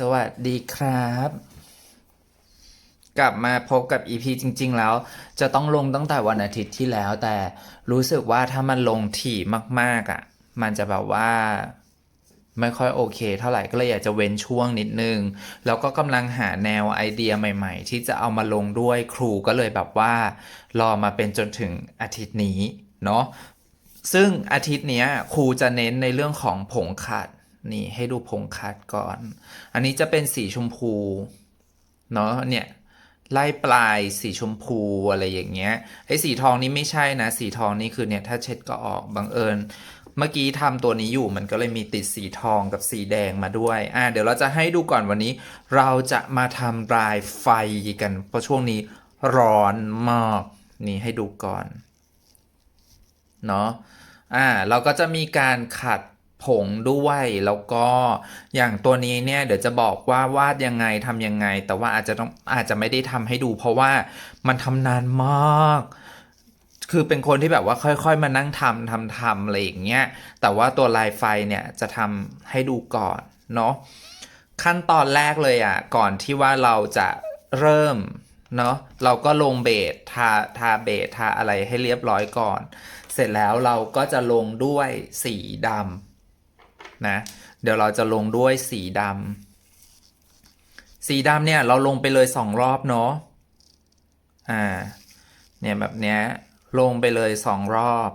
สวัสดีครับ กลับมาพบกับ EP จริง ๆ แล้ว จะต้องลงตั้งแต่วันอาทิตย์ที่แล้ว แต่รู้สึกว่าถ้ามันลงถี่มาก ๆอะ มันจะแบบว่าไม่ค่อยโอเค เท่าไหร่ก็เลยอยากจะเว้นช่วงนิดนึง แล้วก็กำลังหาแนวไอเดียใหม่ ๆ ที่จะเอามาลงด้วยครูก็เลยแบบว่า รอมาเป็นจนถึงอาทิตย์นี้เนาะซึ่งอาทิตย์นี้ครูจะเน้นในเรื่องของผงขัด นี่ให้ดูผงขัดก่อน อันนี้จะเป็นสีชมพูเนาะเนี่ยไล่ปลายสีชมพูอะไรอย่างเงี้ยไอ้สีทองนี่ไม่ใช่นะ สีทองนี่คือเนี่ยถ้าเช็ดก็ออกบังเอิญ เมื่อกี้ทำตัวนี้อยู่มันก็เลยมีติดสีทองกับสีแดงมาด้วยอ่าเดี๋ยวเราจะให้ดูก่อนวันนี้ เราจะมาทำลายไฟกัน เพราะช่วงนี้ร้อนมากนี่ให้ดูก่อนเนาะอ่าเราก็จะมีการขัด ผงด้วยแล้วก็อย่างตัวนี้เนี่ยเดี๋ยวจะบอกว่าวาดยังไงทำยังไง แต่ว่าอาจจะต้องอาจจะไม่ได้ทำให้ดู เพราะว่ามันทำนานมาก คือเป็นคนที่แบบว่าค่อยๆ มานั่งทำทำทำอะไรอย่างเงี้ยแต่ว่าตัวลายไฟเนี่ยจะทำให้ดูก่อนเนาะขั้นตอนแรกเลยอะก่อนที่ว่าเราจะเริ่มเนาะเราก็ลงเบสทาทาเบสทาอะไรให้เรียบร้อยก่อน เสร็จแล้วเราก็จะลงด้วยสีดำ นะ เดี๋ยวเราจะลงด้วยสีดำสีดำเนี่ยเราลงไปเลยสองรอบเนาะอ่าเนี่ยแบบเนี้ยลงไปเลยสองรอบ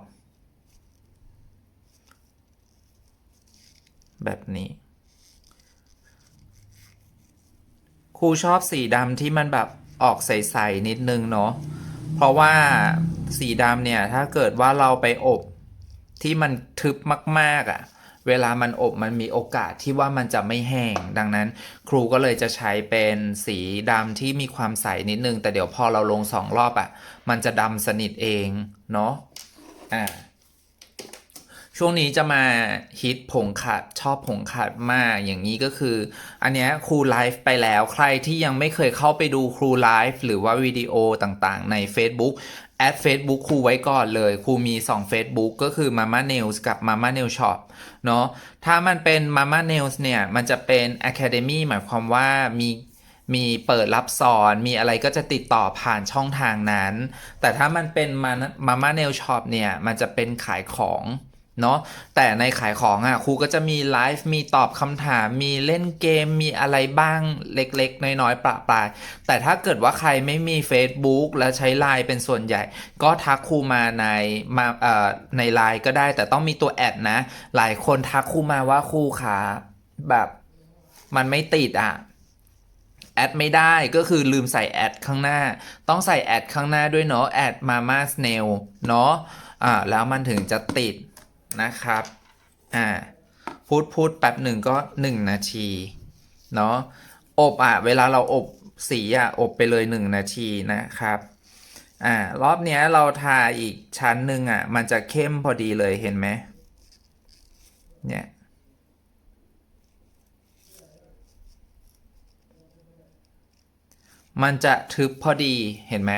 แบบนี้ครูชอบสีดำที่มันแบบออกใสๆนิดนึงเนาะเพราะว่าสีดำเนี่ยถ้าเกิดว่าเราไปอบที่มันทึบมาก ๆอะ่ะ เวลามันอบมันมีโอกาสที่ว่ามันจะไม่แห้ง ดังนั้นครูก็เลยจะใช้เป็นสีดำที่มีความใสนิดนึง แต่เดี๋ยวพอเราลงสองรอบอะ่ะ มันจะดำสนิทเองเนาะอ่าช่วงนี้จะมาฮิตผงขัดชอบผงขัดมากอย่างนี้ก็คือ อันเนี้ยครูไลฟ์ไปแล้วใครที่ยังไม่เคยเข้าไปดูครูไลฟ์หรือว่าวิดีโอต่างๆ ใน Facebook แอด Facebook ครูไว้ก่อนเลยครูมี 2 Facebook ก็คือ Mama Nails กับ Mama Nail Shop เนาะถ้ามันเป็น Mama Nails เนี่ย มันจะเป็น Academy หมายความว่ามีมีเปิดรับสอนมีอะไรก็จะติดต่อผ่านช่องทางนั้น แต่ถ้ามันเป็น Mama Nail Shop เนี่ย มันจะเป็นขายของ เนาะแต่ในขายของอะครูก็จะมีไลฟ์มีตอบคำถาม มีเล่นเกมมีอะไรบ้างเล็กๆ น้อยๆประปราย แต่ถ้าเกิดว่าใครไม่มี Facebook แล้วใช้ไลน์เป็นส่วนใหญ่ ก็ทักครูมาในมาเอ่อในไลน์ก็ได้ แต่ต้องมีตัวแอดนะ หลายคนทักครูมาว่าครูขาแบบมันไม่ติดอะแอดไม่ได้ก็คือลืมใส่แอดข้างหน้า ต้องใส่แอดข้างหน้าด้วยเนาะแอดมาม่าสเนลเนาะอ่าแล้วมันถึงจะติด นะครับ อ่า พูดพูดแป๊บหนึ่งก็หนึ่งนาที เนาะ อบอะ เวลาเราอบสีอะ อบไปเลยหนึ่งนาทีนะครับ อ่า รอบเนี้ยเราทาอีกชั้นหนึ่งอะ มันจะเข้มพอดีเลยเห็นไหม เนี่ยมันจะทึบพอดีเห็นไหม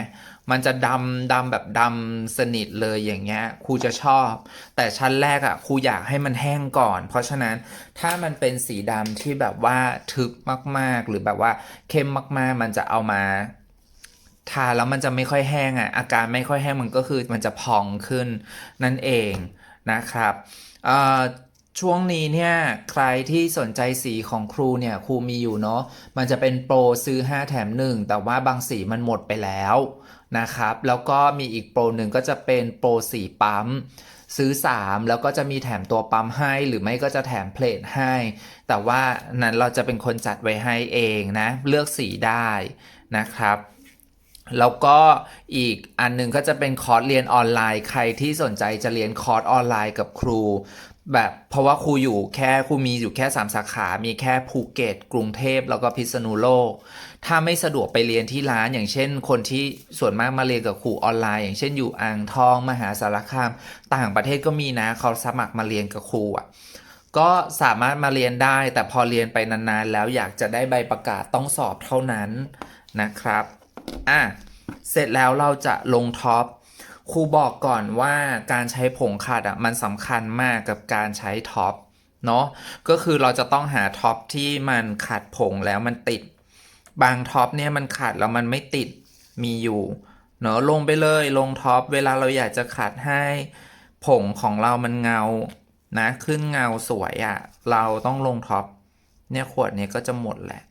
มันจะดำดำแบบดำสนิทเลยอย่างเงี้ยครูจะชอบ แต่ชั้นแรกอะ่ะครูอยากให้มันแห้งก่อน เพราะฉะนั้นถ้ามันเป็นสีดำที่แบบว่าทึบมากๆ หรือแบบว่าเข้มมากๆ มันจะเอามาทาแล้วมันจะไม่ค่อยแห้งอะ่ะอาการไม่ค่อยแห้งมันก็คือมันจะพองขึ้นนั่นเองนะครับช่วงนี้เนี่ยใครที่สนใจสีของครูเนี่ยครูมีอยู่เนาะมันจะเป็นโปรซื้อ 5 แถม 1 แต่ว่าบางสีมันหมดไปแล้ว นะครับ แล้วก็มีอีกโปรหนึ่งก็จะเป็นโปรสีปั๊มซื้อ 3 แล้วก็จะมีแถมตัวปั๊มให้หรือไม่ก็จะแถมเพลทให้ แต่ว่านั้นเราจะเป็นคนจัดไว้ให้เองนะ เลือกสีได้นะครับ แล้วก็อีกอันหนึงก็จะเป็นคอร์สเรียนออนไลน์ ใครที่สนใจจะเรียนคอร์สออนไลน์กับครู แบบเพราะว่าครูอยู่แค่ครูมีอยู่แค่ 3 สาขา มีแค่ภูเก็ต กรุงเทพแล้วก็พิษณุโลก ถ้าไม่สะดวกไปเรียนที่ร้าน อย่างเช่น คนที่ส่วนมากมาเรียนกับครูออนไลน์ อย่างเช่นอยู่อ่างทองมหาสารคาม ต่างประเทศก็มีนะเขาสมัครมาเรียนกับครูอะก็สามารถมาเรียนได้ แต่พอเรียนไปนานๆ แล้วอยากจะได้ใบประกาศต้องสอบเท่านั้นนะครับอะเสร็จแล้วเราจะลงท็อปครูบอกก่อนว่าการใช้ผงขัดอะมันสำคัญมากกับการใช้ท็อปเนาะก็คือเราจะต้องหาท็อปที่มันขัดผงแล้วมันติด บางท็อปเนี่ยมันขัดแล้วมันไม่ติดมีอยู่เนาะลงไปเลยลงท็อปเวลาเราอยากจะขัดให้ผงของเรามันเงานะขึ้นเงาสวยอะ่ะ เราต้องลงท็อปเนี่ยขวดเนี้ก็จะหมดแหละ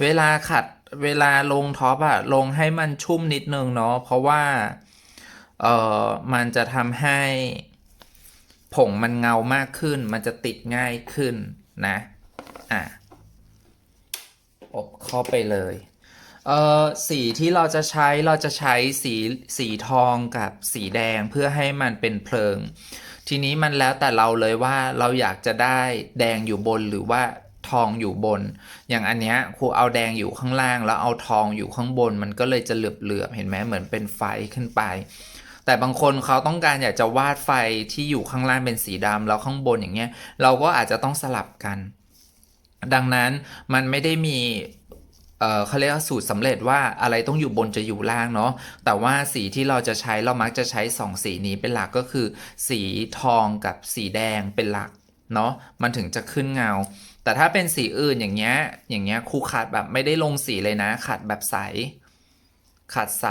เวลาขัดเวลาลงท็อปอะลงให้มันชุ่มนิดนึงเนาะเพราะว่าเออมันจะทำให้ผงมันเงามากขึ้น มันจะติดง่ายขึ้นนะ อะอบเข้าไปเลยเอ่อสีที่เราจะใช้เราจะใช้สีสีทองกับสีแดงเพื่อให้มันเป็นเพลิง ทีนี้มันแล้วแต่เราเลยว่าเราอยากจะได้แดงอยู่บนหรือว่าทองอยู่บน อย่างอันเนี้ยครูเอาแดงอยู่ข้างล่าง แล้วเอาทองอยู่ข้างบน มันก็เลยจะเหลือบๆเห็นไหมเหมือนเป็นไฟขึ้นไป แต่บางคนเขาต้องการอยากจะวาดไฟที่อยู่ข้างล่างเป็นสีดำแล้วข้างบนอย่างเงี้ยเราก็อาจจะต้องสลับกัน ดังนั้นมันไม่ได้มีเขาเรียกว่าสูตรสำเร็จว่าอะไรต้องอยู่บนจะอยู่ล่างเนาะแต่ว่าสีที่เราจะใช้เรามักจะใช้สองสีนี้เป็นหลักก็คือ สีทองกับสีแดงเป็นหลักเนาะมันถึงจะขึ้นเงา แต่ถ้าเป็นสีอื่นอย่างเงี้ยอย่างเงี้ยครูขัดแบบไม่ได้ลงสีเลยนะขัดแบบใสขัดใส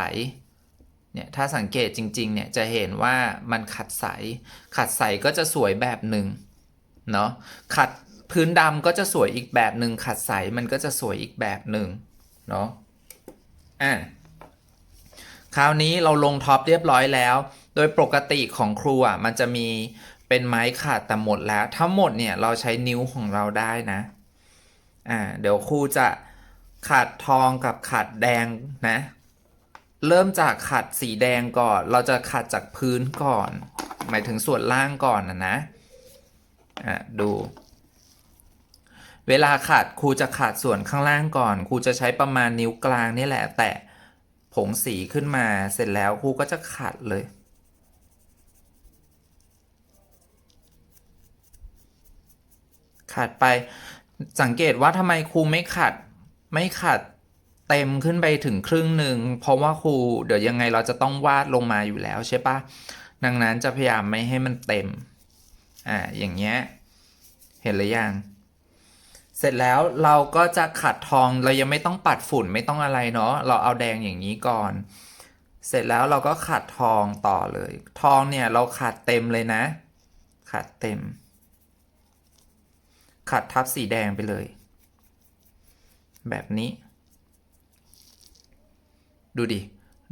เนี่ยถ้าสังเกตจริงๆเนี่ยจะเห็นว่ามันขัดใส ขัดใสก็จะสวยแบบหนึ่งเนาะขัด พื้นดำก็จะสวยอีกแบบหนึ่งขัดใสมันก็จะสวยอีกแบบหนึ่งเนาะอะคราวนี้เราลงท็อปเรียบร้อยแล้ว โดยปกติของครูอะมันจะมีเป็นไม้ขัดแต่หมดแล้ว ทั้งหมดเนี่ยเราใช้นิ้วของเราได้นะอ่าเดี๋ยวครูจะขัดทองกับขัดแดงนะ เริ่มจากขัดสีแดงก่อน เราจะขัดจากพื้นก่อน หมายถึงส่วนล่างก่อนนะนะอะดู เวลาขัดครูจะขัดส่วนข้างล่างก่อนครูจะใช้ประมาณนิ้วกลางนี่แหละ แตะผงสีขึ้นมาเสร็จแล้วครูก็จะขัดเลย ขัดไปสังเกตว่าทำไมครูไม่ขัดไม่ขัดเต็มขึ้นไปถึงครึ่งหนึ่งเพราะว่าครูเดี๋ยวยังไงเราจะต้องวาดลงมาอยู่แล้วใช่ปะดังนั้นจะพยายามไม่ให้มันเต็มอ่าอย่างเงี้ยเห็นหรือยัง เสร็จแล้วเราก็จะขัดทองเรายังไม่ต้องปัดฝุ่นไม่ต้องอะไรเนาะเราเอาแดงอย่างนี้ก่อน เสร็จแล้วเราก็ขัดทองต่อเลย ทองเนี่ยเราขัดเต็มเลยนะ ขัดเต็ม ขัดทับสีแดงไปเลย แบบนี้ ดูดิ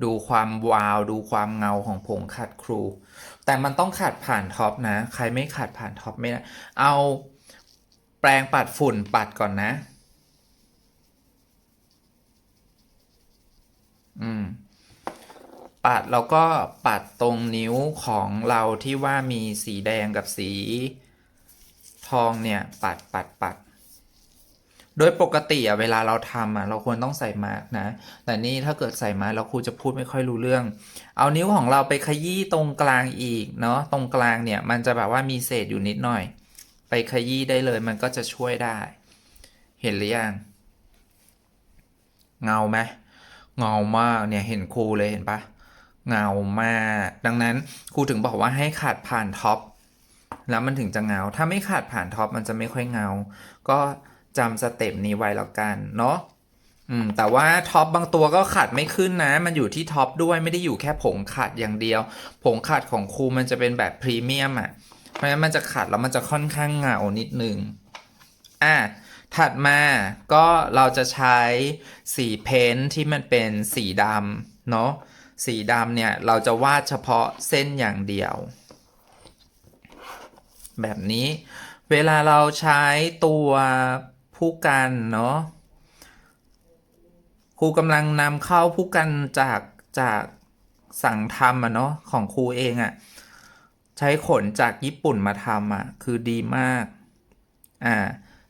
ดูความวาว ดูความเงาของผงขัดครู แต่มันต้องขัดผ่านท็อปนะ ใครไม่ขัดผ่านท็อปไม่ได้เอา แปรงปัดฝุ่นปัดก่อนนะ อืม ปัดแล้วก็ปัดตรงนิ้วของเราที่ว่ามีสีแดงกับสีทองเนี่ย ปัดปัดปัด โดยปกติอะเวลาเราทำอะเราควรต้องใส่มาร์กนะ แต่นี่ถ้าเกิดใส่มาร์กแล้วครูจะพูดไม่ค่อยรู้เรื่อง เอานิ้วของเราไปขยี้ตรงกลางอีกเนาะ ตรงกลางเนี่ย มันจะแบบว่ามีเศษอยู่นิดหน่อย ไปขยี้ได้เลย มันก็จะช่วยได้ เห็นหรือยังเงาไหมเงามากเนี่ยเห็นครูเลยเห็นปะเงามาก ดังนั้นครูถึงบอกว่าให้ขาดผ่านท็อปแล้วมันถึงจะเงา ถ้าไม่ขาดผ่านท็อปมันจะไม่ค่อยเงา ก็จำสเต็ปนี้ไว้แล้วกันเนาะอืมแต่ว่าท็อปบางตัวก็ขัดไม่ขึ้นนะ มันอยู่ที่ท็อปด้วยไม่ได้อยู่แค่ผงขัดอย่างเดียว ผงขัดของครูมันจะเป็นแบบพรีเมียมอะ เพราะฉะนั้นมันจะขัดแล้วมันจะค่อนข้างเงานิดนึง อะถัดมาก็เราจะใช้สีเพ้นท์ที่มันเป็นสีดำเนาะสีดำเนี่ยเราจะวาดเฉพาะเส้นอย่างเดียว แบบนี้เวลาเราใช้ตัวผู้กันเนาะครูกำลังนำเข้าผู้กันจากจากสั่งทำอะเนาะของครูเองอะ ใช้ขนจากญี่ปุ่นมาทำอะคือดีมาก อ่า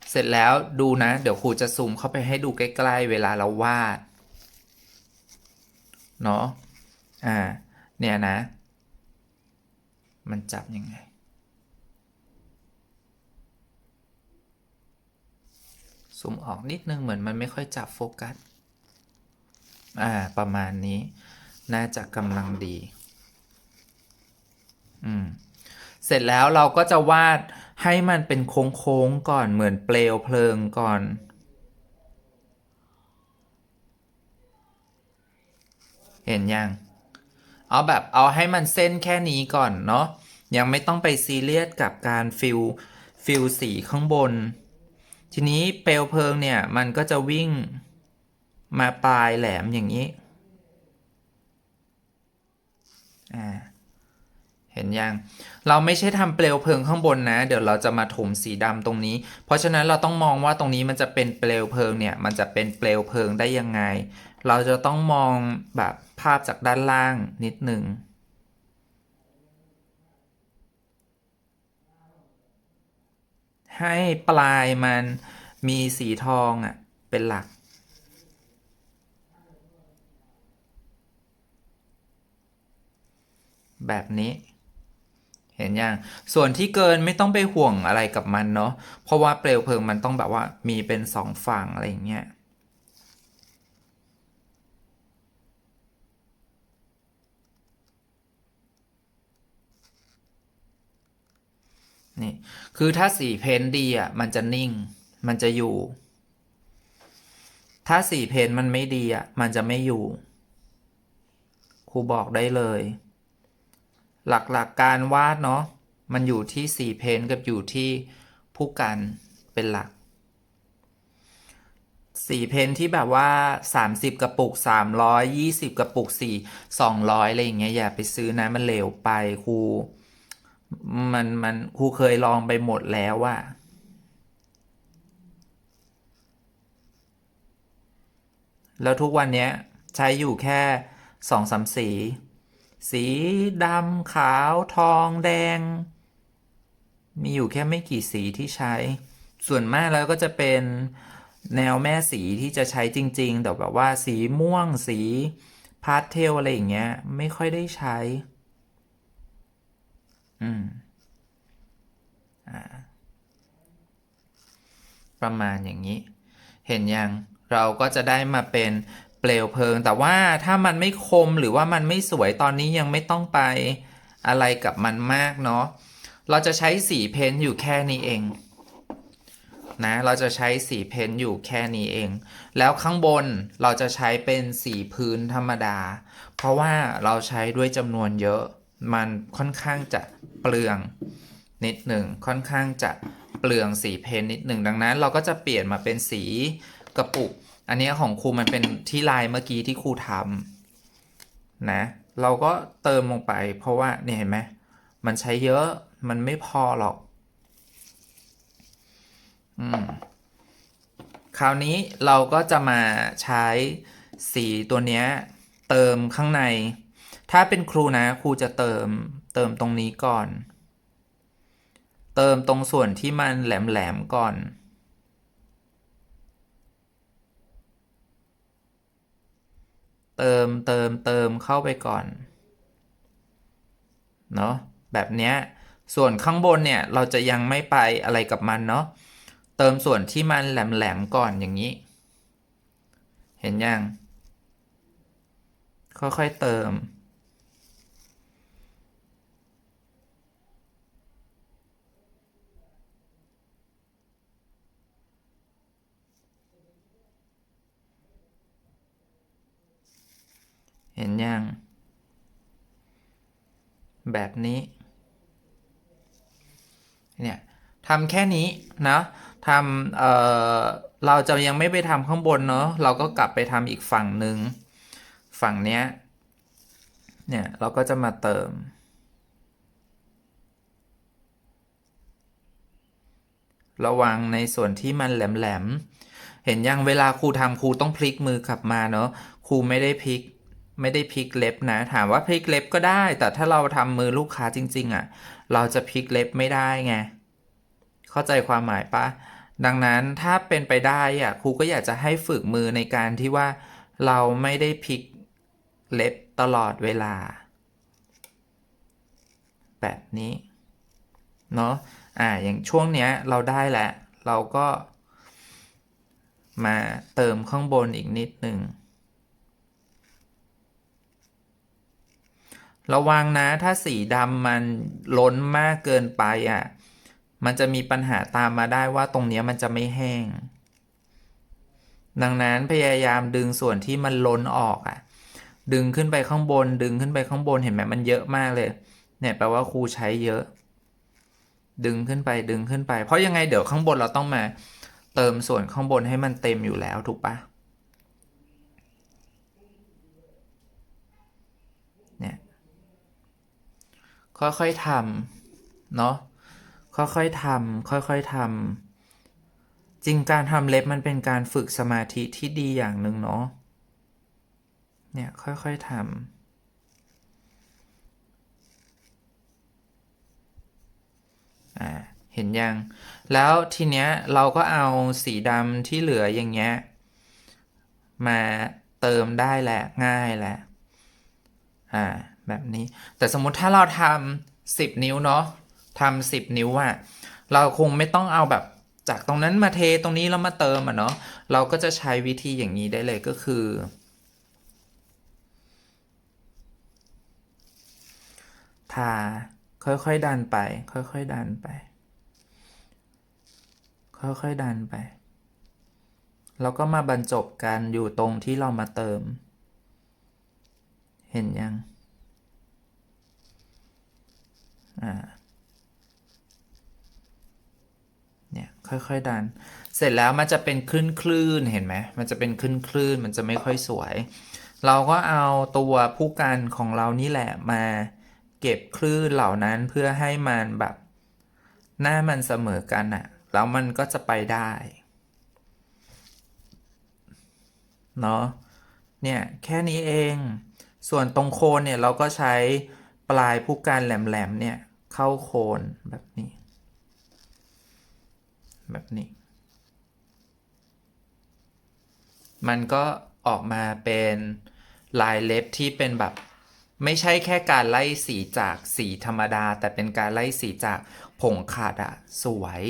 เสร็จแล้วดูนะ เดี๋ยวครูจะซูมเข้าไปให้ดูใกล้ๆ เวลาเราวาด เนาะอ่า เนี่ยนะ มันจับยังไง ซูมออกนิดนึงเหมือนมันไม่ค่อยจับโฟกัส อ่า ประมาณนี้ น่าจะกำลังดี เสร็จแล้วเราก็จะวาดให้มันเป็นโค้งๆก่อนเหมือนเปลวเพลิงก่อน เห็นยัง เอาแบบเอาให้มันเส้นแค่นี้ก่อนเนาะยังไม่ต้องไปซีเรียสกับการฟิลฟิลสีข้างบน ทีนี้เปลวเพลิงเนี่ยมันก็จะวิ่งมาปลายแหลมอย่างนี้อ่า เห็นยัง เราไม่ใช่ทำเปลวเพลิงข้างบนนะ เดี๋ยวเราจะมาถมสีดำตรงนี้ เพราะฉะนั้นเราต้องมองว่าตรงนี้มันจะเป็นเปลวเพลิงเนี่ย มันจะเป็นเปลวเพลิงได้ยังไง เราจะต้องมองแบบภาพจากด้านล่างนิดหนึ่งให้ปลายมันมีสีทองอะเป็นหลัก แบบนี้ เห็นยังส่วนที่เกินไม่ต้องไปห่วงอะไรกับมันเนาะเพราะว่าเปลวเพลิงมันต้องแบบว่ามีเป็นสองฝั่งอะไรอย่างเงี้ยนี่คือถ้าสีเพ้นดีอะมันจะนิ่ง มันจะอยู่ ถ้าสีเพ้นมันไม่ดีอะมันจะไม่อยู่ครูบอกได้เลย หลักๆกการวาดเนาะมันอยู่ที่สีเพนกับอยู่ที่ผู้กันเป็นหลักสีเพนที่แบบว่า 30 กระปุก300 20 กระปุก 4 200อะไรอย่างเงี้ยอย่าไปซื้อนะมันเหลวไปครูมันมันครูเคยลองไปหมดแล้วว่าแล้วทุกวันนี้ใช้อยู่แค่สองสามสี สีดำขาวทองแดง มีอยู่แค่ไม่กี่สีที่ใช้ ส่วนมากแล้วก็จะเป็นแนวแม่สีที่จะใช้จริง ๆ แต่แบบว่าสีม่วงสีพาสเทลอะไรอย่างเงี้ย ไม่ค่อยได้ใช้ อืม อ่า ประมาณอย่างนี้ เห็นยัง เราก็จะได้มาเป็น เปลวเพลิง แต่ว่าถ้ามันไม่คมหรือว่ามันไม่สวยตอนนี้ยังไม่ต้องไปอะไรกับมันมากเนาะเราจะใช้สีเพ้นท์อยู่แค่นี้เองนะเราจะใช้สีเพ้นท์อยู่แค่นี้เอง แล้วข้างบนเราจะใช้เป็นสีพื้นธรรมดา เพราะว่าเราใช้ด้วยจำนวนเยอะ มันค่อนข้างจะเปลืองนิดหนึ่งค่อนข้างจะเปลืองสีเพ้นท์นิดหนึ่งดังนั้น เราก็จะเปลี่ยนมาเป็นสีกระปุก อันนี้ของครูมันเป็นที่ลายเมื่อกี้ที่ครูทำนะ เราก็เติมลงไป เพราะว่าเนี่ยเห็นไหมมันใช้เยอะมันไม่พอหรอก อืม คราวนี้เราก็จะมาใช้สีตัวเนี้ย เติมข้างใน ถ้าเป็นครูนะครูจะเติมเติมตรงนี้ก่อน เติมตรงส่วนที่มันแหลมๆก่อน เติมเติมเติมเข้าไปก่อนเนาะแบบเนี้ยส่วนข้างบนเนี่ยเราจะยังไม่ไปอะไรกับมันเนาะเติมส่วนที่มันแหลมๆก่อนอย่างนี้ เห็นยังค่อยๆเติม เห็นยัง แบบนี้ เนี่ยทำแค่นี้นะทำเอ่อเราจะยังไม่ไปทำข้างบนเนาะเราก็กลับไปทำอีกฝั่งหนึ่งฝั่งเนี้ยเนี่ยเราก็จะมาเติม ระวังในส่วนที่มันแหลมๆเห็นยังเวลาครูทำครูต้องพลิกมือกลับมาเนาะครูไม่ได้พลิก ไม่ได้พลิกเล็บนะ ถามว่าพลิกเล็บก็ได้ แต่ถ้าเราทำมือลูกค้าจริง ๆอะ่ะ เราจะพลิกเล็บไม่ได้ไง เข้าใจความหมายปะดังนั้นถ้าเป็นไปได้อะครูก็อยากจะให้ฝึกมือในการที่ว่าเราไม่ได้พลิกเล็บตลอดเวลา แบบนี้เนาะอ่าอย่างช่วงเนี้ยเราได้แล้ว เราก็มาเติมข้างบนอีกนิดหนึ่ง ระวังนะถ้าสีดำมันล้นมากเกินไปอะ มันจะมีปัญหาตามมาได้ว่าตรงนี้มันจะไม่แห้ง ดังนั้นพยายามดึงส่วนที่มันล้นออกอะ ดึงขึ้นไปข้างบน ดึงขึ้นไปข้างบนเห็นไหมมันเยอะมากเลย เนี่ยแปลว่าครูใช้เยอะ ดึงขึ้นไปดึงขึ้นไป เพราะยังไงเดี๋ยวข้างบนเราต้องมา เติมส่วนข้างบนให้มันเต็มอยู่แล้วถูกปะเนี่ย ค่อยๆทำเนาะค่อยๆทำค่อยๆทำจริงการทำเล็บมันเป็นการฝึกสมาธิที่ดีอย่างหนึ่งเนาะเนี่ยค่อยๆทำอ่าเห็นยัง แล้วทีเนี้ยเราก็เอาสีดำที่เหลืออย่างเงี้ย มาเติมได้แหละ ง่ายแหละ อ่า แบบนี้ แต่สมมติถ้าเราทำสิบนิ้วเนาะทำสิบนิ้วอะเราคงไม่ต้องเอาแบบจากตรงนั้นมาเทตรงนี้แล้วมาเติมอะเนาะเราก็จะใช้วิธีอย่างนี้ได้เลยก็คือ ทาค่อยๆดันไป ค่อยๆดันไป ค่อยๆดันไป แล้วก็มาบรรจบกันอยู่ตรงที่เรามาเติม เห็นยัง อ่าเนี่ยค่อยๆดัน เสร็จแล้วมันจะเป็นคลื่นคลื่นเห็นไหมมันจะเป็นคลื่นคลื่นมันจะไม่ค่อยสวย เราก็เอาตัวผู้กันของเรานี่แหละมาเก็บคลื่นเหล่านั้นเพื่อให้มันแบบหน้ามันเสมอกันอะแล้วมันก็จะไปได้เนาะเนี่ยแค่นี้เอง ส่วนตรงโคนเนี่ยเราก็ใช้ปลายผู้การแหลมๆเนี่ย เข้าโคนแบบนี้ แบบนี้ มันก็ออกมาเป็นลายเล็บที่เป็นแบบ ไม่ใช่แค่การไล่สีจากสีธรรมดา แต่เป็นการไล่สีจากผงขาดอะสวย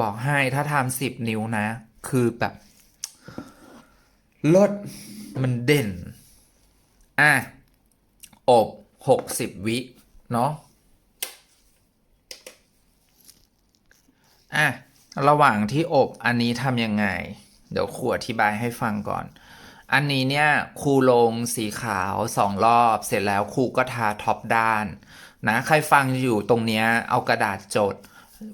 บอกให้ถ้าทำสิบนิ้วนะ คือแบบลดมันเด่น อะ อบหกสิบวิ เนาะ อะระหว่างที่อบอันนี้ทำยังไง เดี๋ยวครูอธิบายให้ฟังก่อน อันนี้เนี่ยครูลงสีขาวสองรอบ เสร็จแล้วครูก็ทาท็อปด้านนะใครฟังอยู่ตรงเนี้ยเอากระดาษจด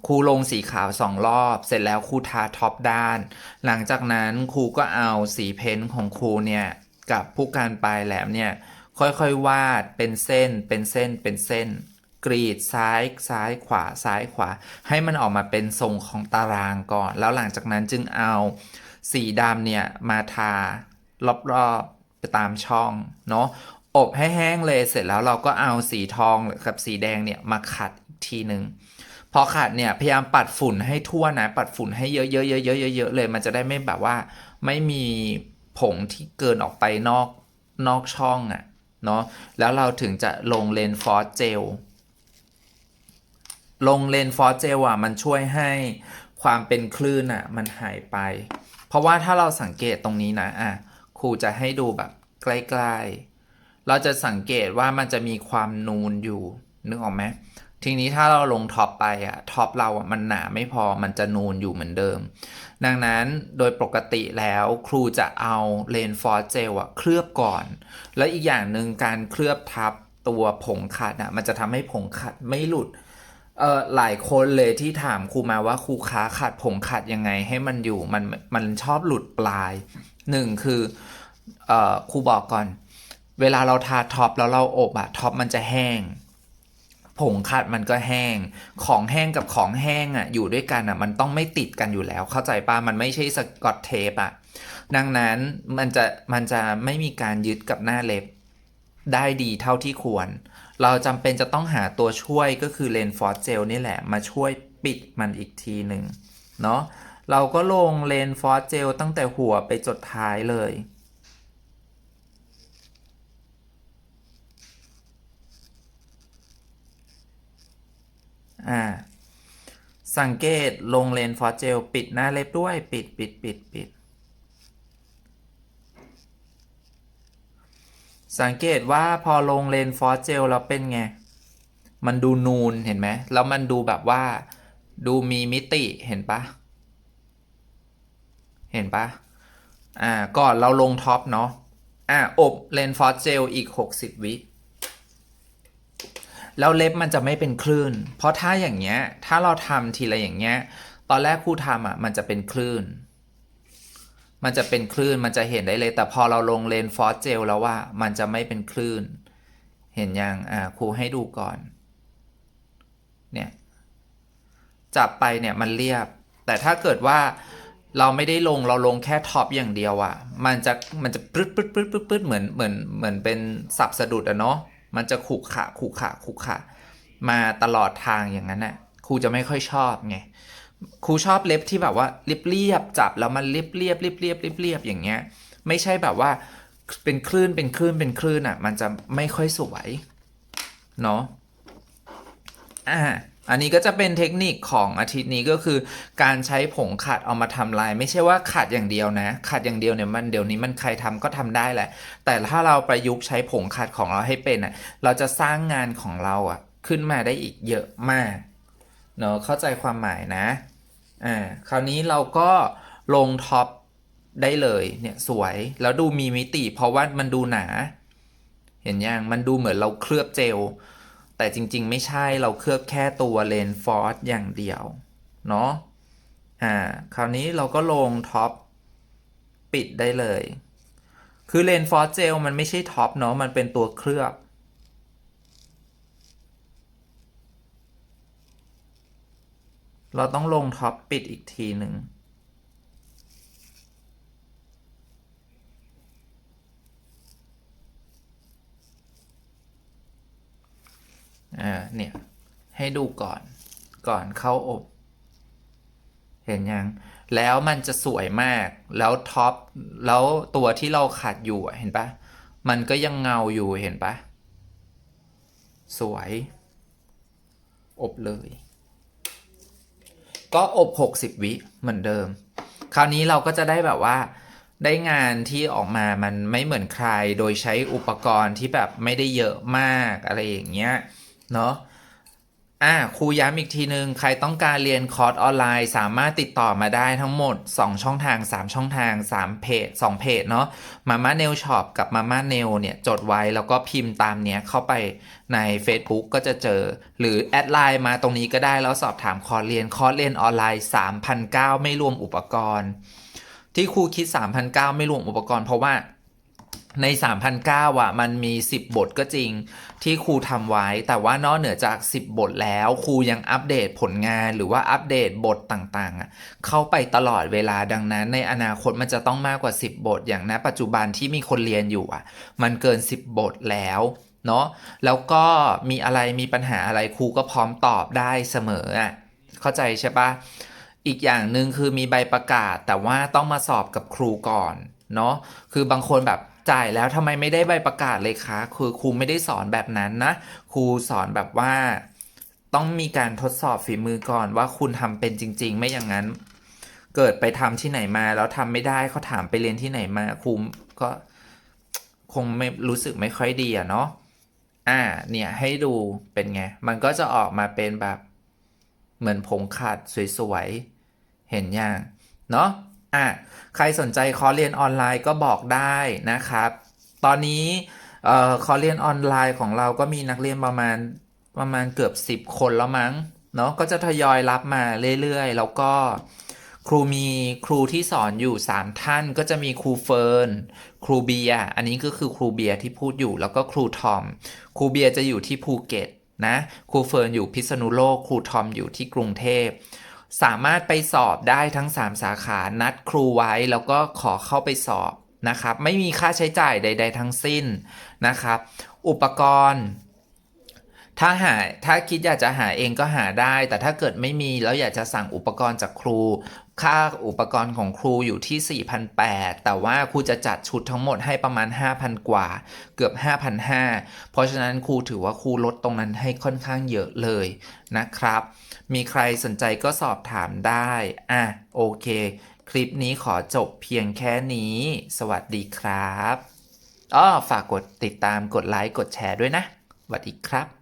ครูลงสีขาวสองรอบ เสร็จแล้วครูทาท็อปด้าน หลังจากนั้นครูก็เอาสีเพ้นท์ของครูเนี่ยกับผู้การปลายแหลมเนี่ยค่อยๆวาดเป็นเส้นเป็นเส้นเป็นเส้น กรีดซ้ายซ้ายขวาซ้ายขวา ให้มันออกมาเป็นทรงของตารางก่อน แล้วหลังจากนั้นจึงเอาสีดำเนี่ยมาทารอบๆไปตามช่องเนาะอบให้แห้งเลยเสร็จแล้วเราก็เอาสีทองกับสีแดงเนี่ยมาขัดอีกทีหนึ่งพอขัดเนี่ยพยายามปัดฝุ่นให้ทั่วนะ ปัดฝุ่นให้เยอะๆเยอะๆเยอะๆเลยมันจะได้ไม่แบบว่า ไม่มีผงที่เกินออกไปนอกนอกช่องอะ่ะเนาะแล้วเราถึงจะลงเลนฟอสเจล ลงเลนฟอสเจลอะมันช่วยให้ความเป็นคลื่นอะมันหายไป เพราะว่าถ้าเราสังเกตตรงนี้นะอะครูจะให้ดูแบบใกล้ๆ เราจะสังเกตว่ามันจะมีความนูนอยู่นึกออกไหมทีนี้ถ้าเราลงท็อปไปอะท็อปเราอะมันหนาไม่พอมันจะนูนอยู่เหมือนเดิม ดังนั้นโดยปกติแล้วครูจะเอาเลนฟอร์เจลอะเคลือบก่อน แล้วอีกอย่างหนึ่งการเคลือบทับตัวผงขัดอะมันจะทำให้ผงขัดไม่หลุด เออหลายคนเลยที่ถามครูมาว่าครูค้าขัดผงขัดยังไงให้มันอยู่มันมันชอบหลุดปลายหนึ่งคือเออครูบอกก่อน เวลาเราทาท็อปแล้วเราอบอะท็อปมันจะแห้ง ผงขัดมันก็แห้ง ของแห้งกับของแห้งอะอยู่ด้วยกันอะมันต้องไม่ติดกันอยู่แล้ว เข้าใจปะมันไม่ใช่สกอตเทปอะดังนั้นมันจะมันจะไม่มีการยึดกับหน้าเล็บได้ดีเท่าที่ควร เราจำเป็นจะต้องหาตัวช่วยก็คือเลนฟอร์เจลนี่แหละ มาช่วยปิดมันอีกทีหนึ่งเนาะเราก็ลงเลนฟอร์เจลตั้งแต่หัวไปจดท้ายเลยอ่าสังเกตลงเลนฟอร์เจลปิดหน้าเล็บด้วยปิดปิดปิดปิด สังเกตว่าพอลงเลนฟอสเจลแล้วเป็นไง มันดูนูนเห็นไหม แล้วมันดูแบบว่า ดูมีมิติเห็นปะ เห็นปะ อ่า ก่อนเราลงท็อปเนาะ อ่า อบเลนฟอสเจลอีก 60 วิ แล้วเล็บมันจะไม่เป็นคลื่น เพราะถ้าอย่างเงี้ย ถ้าเราทำทีละอย่างเงี้ย ตอนแรกครูทำอะ มันจะเป็นคลื่น มันจะเป็นคลื่นมันจะเห็นได้เลย แต่พอเราลงเลนฟอสเจลแล้วว่า มันจะไม่เป็นคลื่น เห็นยังอ่าครูให้ดูก่อน เนี่ย จับไปเนี่ยมันเรียบ แต่ถ้าเกิดว่าเราไม่ได้ลงเราลงแค่ท็อปอย่างเดียวอะ่ะ มันจะมันจะปึ๊ดปึ๊ดปึ๊ดปึ๊ดปึ๊ดเหมือนเหมือนเหมือนเป็นสับสะดุดอะเนาะมันจะขูกขะขูกขะขูกขะมาตลอดทางอย่างนั้นน่ะครูจะไม่ค่อยชอบไง ครูชอบเล็บที่แบบว่าเรียบเรียบๆจับแล้วมันเรียบเรียบเรียบเรียบเรียบเรียบอย่างเงี้ย ไม่ใช่แบบว่าเป็นคลื่นเป็นคลื่นเป็นคลื่นอะ มันจะไม่ค่อยสวยเนาะอ่าอันนี้ก็จะเป็นเทคนิคของอาทิตย์นี้ก็คือการใช้ผงขัดเอามาทำลาย ไม่ใช่ว่าขัดอย่างเดียวนะ ขัดอย่างเดียวเนี่ยมันเดี๋ยวนี้มันใครทำก็ทำได้แหละ แต่ถ้าเราประยุกต์ใช้ผงขัดของเราให้เป็นอะเราจะสร้างงานของเราอะขึ้นมาได้อีกเยอะมาก เนาะเข้าใจความหมายนะอ่าคราวนี้เราก็ลงท็อปได้เลยเนี่ยสวยแล้วดูมีมิติ เพราะว่ามันดูหนา เห็นยังมันดูเหมือนเราเคลือบเจล แต่จริงๆ ไม่ใช่เราเคลือบแค่ตัวเลนฟอร์สอย่างเดียว เนาะอ่าคราวนี้เราก็ลงท็อปปิดได้เลย คือเลนฟอร์สเจลมันไม่ใช่ท็อปเนาะมันเป็นตัวเคลือบ เราต้องลงท็อปปิดอีกทีหนึ่งอ่าเนี่ย ให้ดูก่อนก่อนเข้าอบ เห็นยัง แล้วมันจะสวยมากแล้วท็อปแล้วตัวที่เราขัดอยู่เห็นปะมันก็ยังเงาอยู่เห็นปะสวย อบเลย ก็อบ 60 วิเหมือนเดิม คราวนี้เราก็จะได้แบบว่าได้งานที่ออกมามันไม่เหมือนใคร โดยใช้อุปกรณ์ที่แบบไม่ได้เยอะมากอะไรอย่างเงี้ย เนาะ อ่าครูย้ำอีกทีหนึ่งใครต้องการเรียนคอร์สออนไลน์ สามารถติดต่อมาได้ทั้งหมด 2 ช่องทาง 3 ช่องทาง 3 เพจ 2 เพจเนาะมาม่าเนลช็อปกับมาม่าเนลเนี่ยจดไว้แล้วก็พิมพ์ตามเนี้ยเข้าไปใน Facebook ก็จะเจอ หรือแอดไลน์มาตรงนี้ก็ได้แล้วสอบถามคอร์สเรียนคอร์สเรียนออนไลน์ 3,900 ไม่รวมอุปกรณ์ ที่ครูคิด 3,900 ไม่รวมอุปกรณ์เพราะว่า ใน3,900อะ มันมี 10 บทก็จริง ที่ครูทำไว้ แต่ว่านอกเหนือจาก 10 บทแล้วครูยังอัปเดตผลงานหรือว่าอัปเดตบทต่างๆ เข้าไปตลอดเวลาดังนั้น ในอนาคตมันจะต้องมากกว่า 10 บท อย่างณปัจจุบันที่มีคนเรียนอยู่อะ มันเกิน 10 บทแล้วเนาะแล้วก็มีอะไรมีปัญหาอะไรครูก็พร้อมตอบได้เสมออะเข้าใจใช่ปะอีกอย่างหนึ่งคือมีใบประกาศแต่ว่าต้องมาสอบกับครูก่อนเนาะคือบางคนแบบ จ่ายแล้วทำไมไม่ได้ใบประกาศเลยคะคือครูไม่ได้สอนแบบนั้นนะ ครูสอนแบบว่าต้องมีการทดสอบฝีมือก่อนว่าคุณทำเป็นจริง ๆ ไม่อย่างนั้น เกิดไปทำที่ไหนมาแล้วทำไม่ได้เขาถามไปเรียนที่ไหนมาครูก็คงไม่รู้สึกไม่ค่อยดีอะเนาะอ่าเนี่ยให้ดูเป็นไง มันก็จะออกมาเป็นแบบเหมือนผงขัดสวยๆ เห็นอยังเนาะอะ ใครสนใจคอร์สเรียนออนไลน์ก็บอกได้นะครับ ตอนนี้เอ่อคอร์สเรียนออนไลน์ของเราก็มีนักเรียนประมาณประมาณเกือบ 10 คนแล้วมั้งเนาะก็จะทยอยรับมาเรื่อยๆ แล้วก็ครูมีครูที่สอนอยู่ 3 ท่านก็จะมีครูเฟิร์นครูเบียอันนี้ก็คือครูเบียที่พูดอยู่แล้วก็ครูทอม ครูเบียจะอยู่ที่ภูเก็ตนะครูเฟิร์นอยู่พิษณุโลก ครูทอมอยู่ที่กรุงเทพ สามารถไปสอบได้ทั้ง 3 สาขานัดครูไว้แล้วก็ขอเข้าไปสอบนะครับ ไม่มีค่าใช้จ่ายใด ๆ ทั้งสิ้นนะครับ อุปกรณ์ ถ้าหาถ้าคิดอยากจะหาเองก็หาได้ แต่ถ้าเกิดไม่มีแล้วอยากจะสั่งอุปกรณ์จากครู ค่าอุปกรณ์ของครูอยู่ที่ 4,800 แต่ว่าครูจะจัดชุดทั้งหมดให้ประมาณ 5,000 กว่า เกือบ 5,500 เพราะฉะนั้นครูถือว่าครูลดตรงนั้นให้ค่อนข้างเยอะเลยนะครับ มีใครสนใจก็สอบถามได้ อะ โอเค คลิปนี้ขอจบเพียงแค่นี้ สวัสดีครับอ้อฝากกดติดตามกดไลค์ กดแชร์ด้วยนะสวัสดีครับ